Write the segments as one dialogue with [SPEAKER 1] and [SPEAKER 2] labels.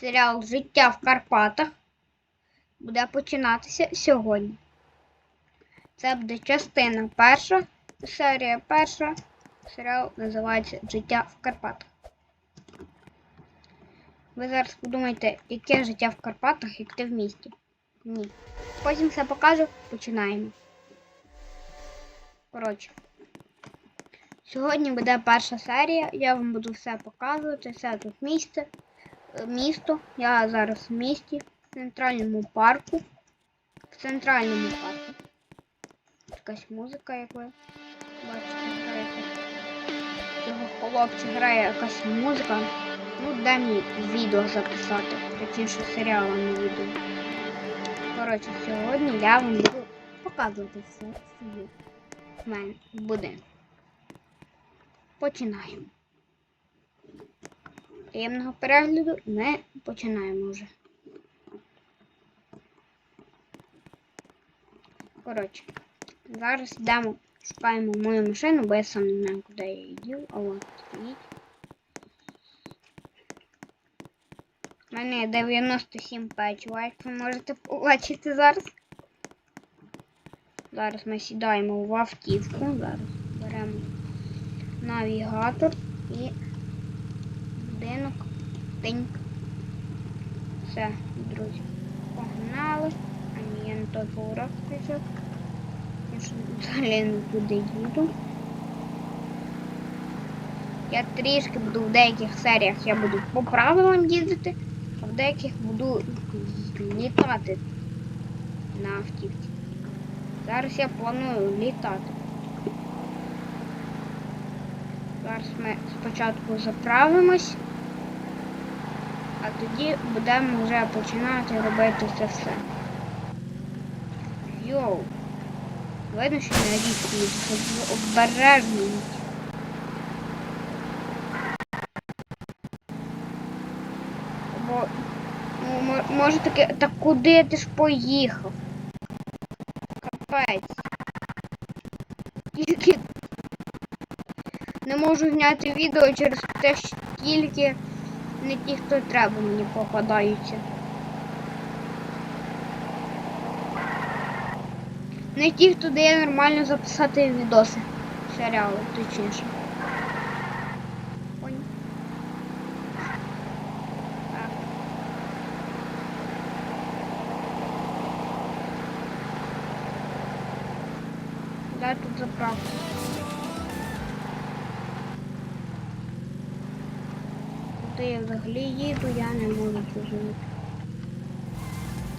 [SPEAKER 1] серіал Життя в Карпатах буде починатися сьогодні. Це буде частина перша, серія перша. Серіал називається Життя в Карпатах. Ви зараз подумаєте, яке життя в Карпатах, як ти в місті? Ні. Потім все покажу, починаємо. Коротше. Сьогодні буде перша серія, я вам буду все показувати, все тут місце, місто. Я зараз в місті, в центральному парку. В центральному парку. Якась музика, як бачите, граєте. Цього хлопця грає якась музика. Ну, дай мені відео записати, точніше серіал, а не відео. Коротше, сьогодні я вам буду показувати все. В мене будинку. Починаємо. Приємного перегляду ми починаємо вже. Коротше, зараз йдемо, шукаємо мою машину, бо я сам не знаю, куди я її дів, а от стоїть. У мене 97 печива, як ви можете побачити зараз. Зараз ми сідаємо в автівку. Зараз беремо навігатор і будинок тиньк. Все, друзі. Погнали. А я не той поворот включив. Я ж взагалі не туди їду. Я трішки буду в деяких серіях я буду по правилам їздити, а в деяких буду літати на автівці. Зараз я планую літати. Зараз ми спочатку заправимось, тоді будемо вже починати робити це все. Йоу! Видно, що на річці їду, обережно. Бо ну, може таке, так куди ти ж поїхав? Капець. Тільки не можу зняти відео через те, що не ті, хто треба мені попадаються. Не ті, хто дає нормально записати відоси. Серіали, точніше. Да, тут заправка. Куди я взагалі їду, я не можу зрозуміти.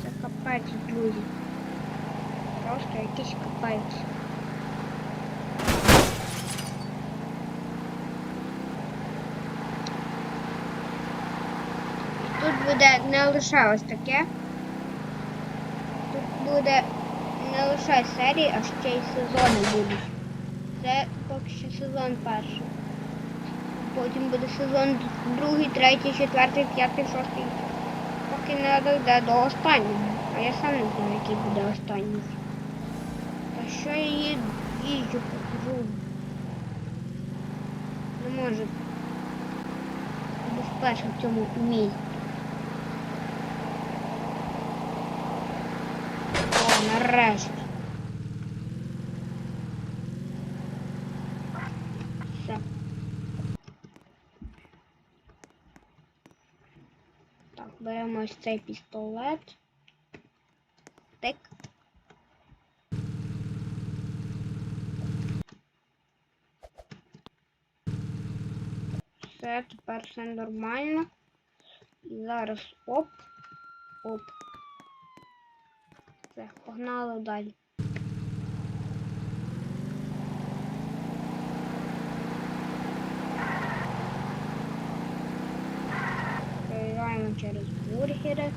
[SPEAKER 1] Це капець, друзі. Просто якийсь капець. І тут буде не лише ось таке. Тут буде не лише серії, а ще й сезони будуть. Це поки що сезон перший. Потім буде сезон другий, третій, четвертий, п'ятий, шостий. Поки не дойде до останнього. А я сам не знаю, який буде останній. Та що я їжджу покажу? Не може бути вперше в цьому місці. О, нарешті. Все. Так, беремо ось цей пістолет. Тик. Все, тепер все нормально. І зараз оп. Оп. Все, погнали далі. Проїжджаємо через бургери.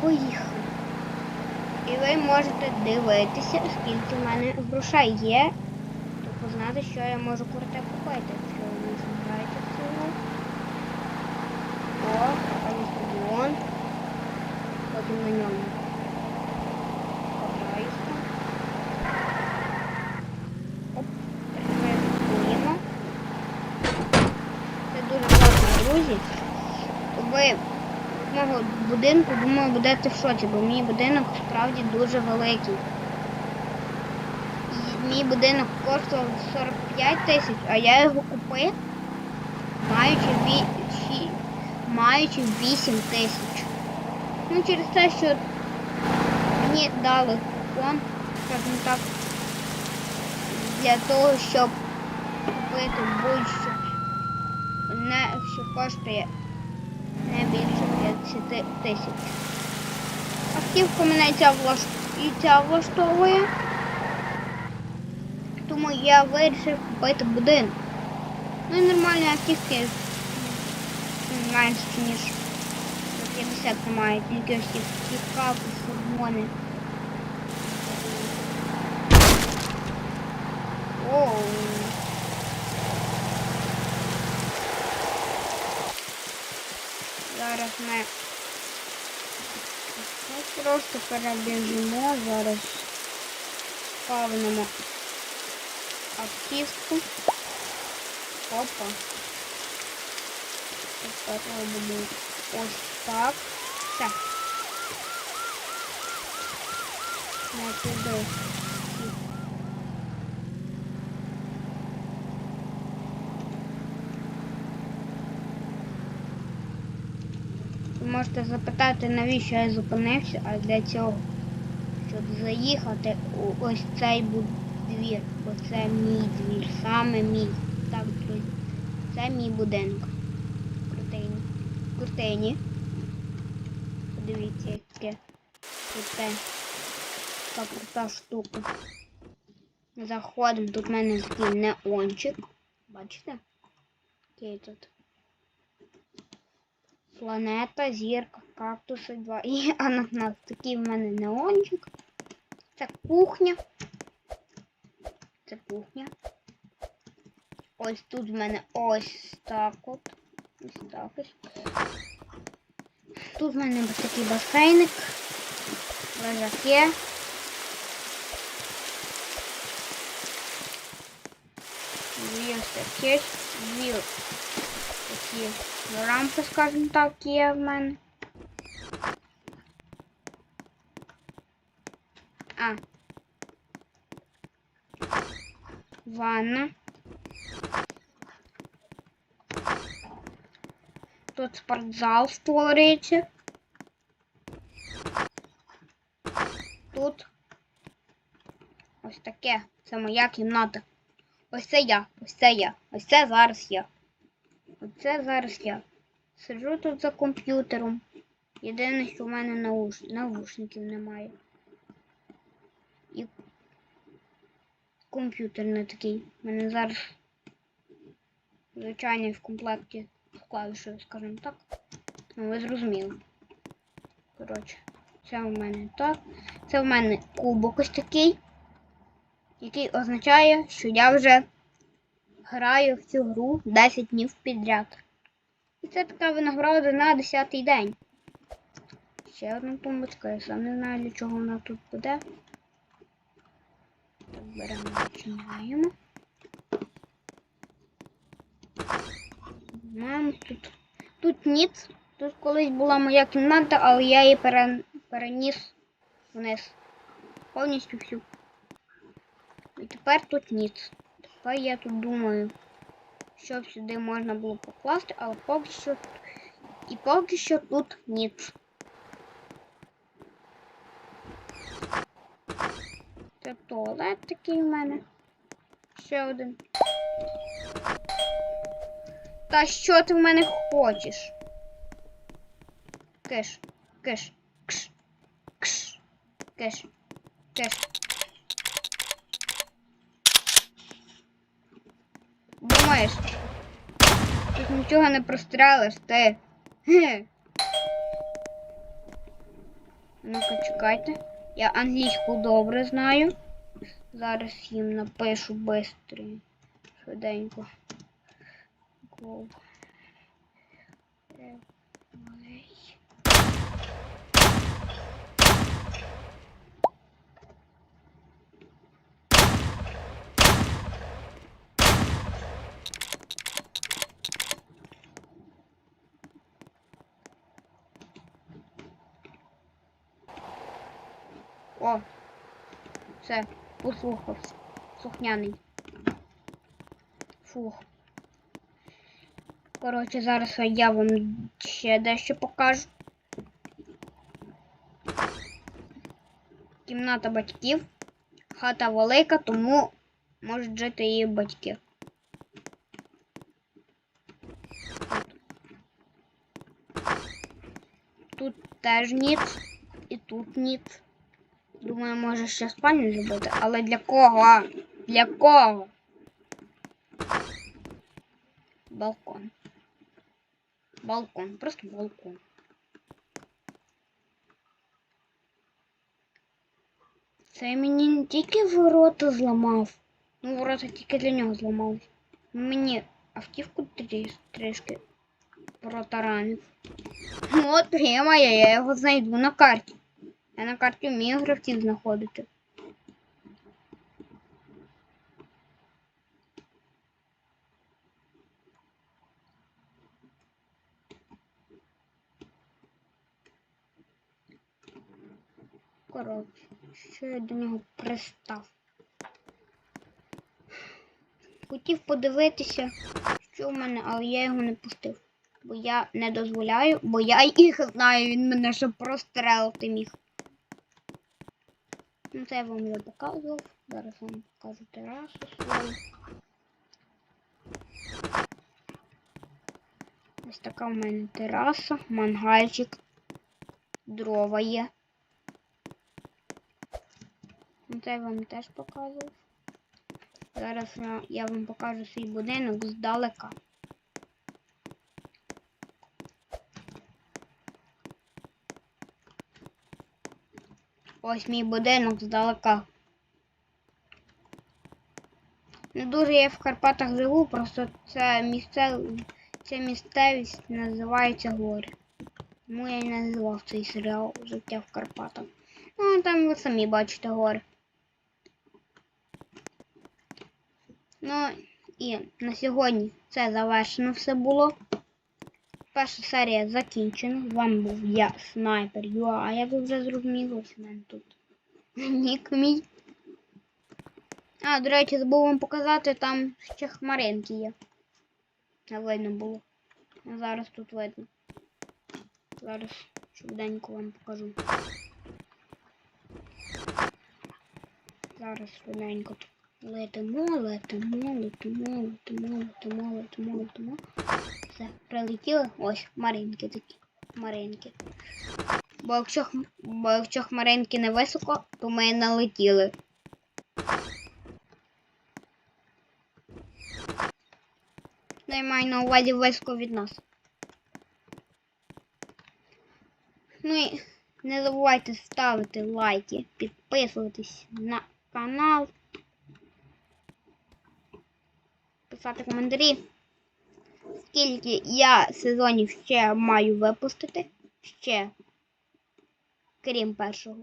[SPEAKER 1] Поїхали. І ви можете дивитися, скільки в мене грошей є. Тобто знати, що я можу круте купити, якщо ви не знаєте цього. О, там стадіон. Потім на ньому. Катаюся. Оп, тепер ми тисяч, ви з мого будинку, думаю, будете в шоці, бо мій будинок справді дуже великий. Мій будинок коштував 45 тисяч, а я його купив, маючи, маючи 8 тисяч. Ну, через те, що мені дали купон, скажімо так, для того, щоб купити будь-що, не, що коштує не більше 50 тисяч. Автівка мене ця, і ця влаштовує, тому я вирішив купити будинок. Ну і нормальні автівки менше, ніж 50 немає, тільки ці цікаві фургони. Оу. Зараз ми просто перебіжимо, зараз ставимо автівку. Опа. Робимо ось так. Все. Не туди. Можете запитати, навіщо я зупинився, а для цього, щоб заїхати у ось цей двір, бо це мій двір, саме мій. Так, це мій будинок. Крутейні. Крутейні. Подивіться, яке круте. Така крута штука. Заходимо, тут в мене такий неончик. Бачите? Який тут? Планета, зірка, кактуси, два і ананас. Такий в мене неончик. Це кухня. Це кухня. Ось тут в мене ось так от. Ось так ось. Тут в мене такий басейник. Лежаки. Дві ось такі. Дві такі рамки, скажімо так, є в мене. А. Ванна. Тут спортзал створюється. Тут ось таке. Це моя кімната. Ось це я, ось це я, ось це зараз я. Оце зараз я. Сиджу тут за комп'ютером. Єдине, що в мене науш... навушників немає. І комп'ютер не такий. У мене зараз звичайний в комплекті з клавішою, скажімо так. Ну, ви зрозуміли. Коротше, це в мене так. Це в мене кубок ось такий, який означає, що я вже граю в цю гру 10 днів підряд. І це така винагорода на 10-й день. Ще одна тумбочка, я сам не знаю, для чого вона тут буде. Беремо, починаємо. Маємо тут. Тут ніц. Тут колись була моя кімната, але я її переніс вниз. Повністю всю. І тепер тут ніц. Тепер я тут думаю, що сюди можна було покласти, але поки що. І поки що тут ніц. Це туалет такий в мене. Ще один. Та що ти в мене хочеш? Киш, киш, кш, кш, киш, киш. Думаєш? Тут нічого не прострелиш, ти. Ну-ка, чекайте. Я англійську добре знаю. Зараз їм напишу швидко. Швиденько. Go. О! Все, послухався. Слухняний. Фух. Коротше, зараз я вам ще дещо покажу. Кімната батьків. Хата велика, тому можуть жити її батьки. Тут теж ніц, і тут ніц. Думаю, може ще спальню зробити, але для кого? Для кого? Балкон. Балкон, просто балкон. Це мені не тільки ворота зламав. Ну, ворота тільки для нього зламались. Мені автівку трішки протаранив. Ну, от прямо я його знайду на карті. Я на карті вмію гравців знаходити. Коротше, що я до нього пристав. Хотів подивитися, що в мене, але я його не пустив. Бо я не дозволяю, бо я їх знаю, він мене ще прострелити міг. Ну, це я вам вже показував. Зараз вам покажу терасу свою. Ось така в мене тераса, мангальчик, дрова є. Ну, це я вам теж показував. Зараз я вам покажу свій будинок здалека. Ось мій будинок здалека. Не дуже я в Карпатах живу, просто це місце, ця місцевість називається гори. Тому я і називав цей серіал Життя в Карпатах. Ну, там ви самі бачите гори. Ну і на сьогодні це завершено все було. Перша серія закінчена. З вами був я, снайпер Юа. Як ви вже зрозуміли, ось мене тут нік мій. А, до речі, забув вам показати, там ще хмаринки є. Не видно було. А зараз тут видно. Зараз швиденько вам покажу. Зараз швиденько тут. Летимо, летимо, летимо, летимо, летимо, летимо, летимо. Все, прилетіли. Ось, хмаринки такі. Хмаринки. Бо якщо, бо якщо хмаринки не високо, то ми налетіли. Ну, я маю на увазі високо від нас. Ну і не забувайте ставити лайки, підписуватись на канал, писати коментарі. Скільки я сезонів ще маю випустити? Ще. Крім першого.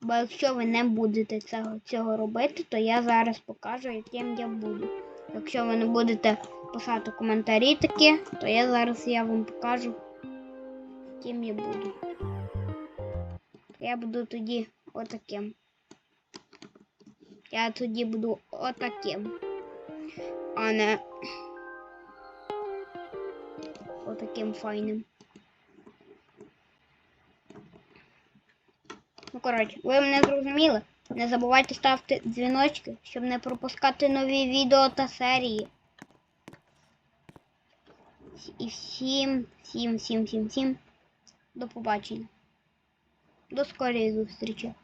[SPEAKER 1] Бо якщо ви не будете цього, цього робити, то я зараз покажу, яким я буду. Якщо ви не будете писати коментарі такі, то я зараз я вам покажу, яким я буду. Я буду тоді отаким. Я тоді буду отаким. А не отаким файним. Ну, коротше, ви мене зрозуміли? Не забувайте ставити дзвіночки, щоб не пропускати нові відео та серії. І всім, всім, всім, всім, всім. До побачення. До скорої зустрічі.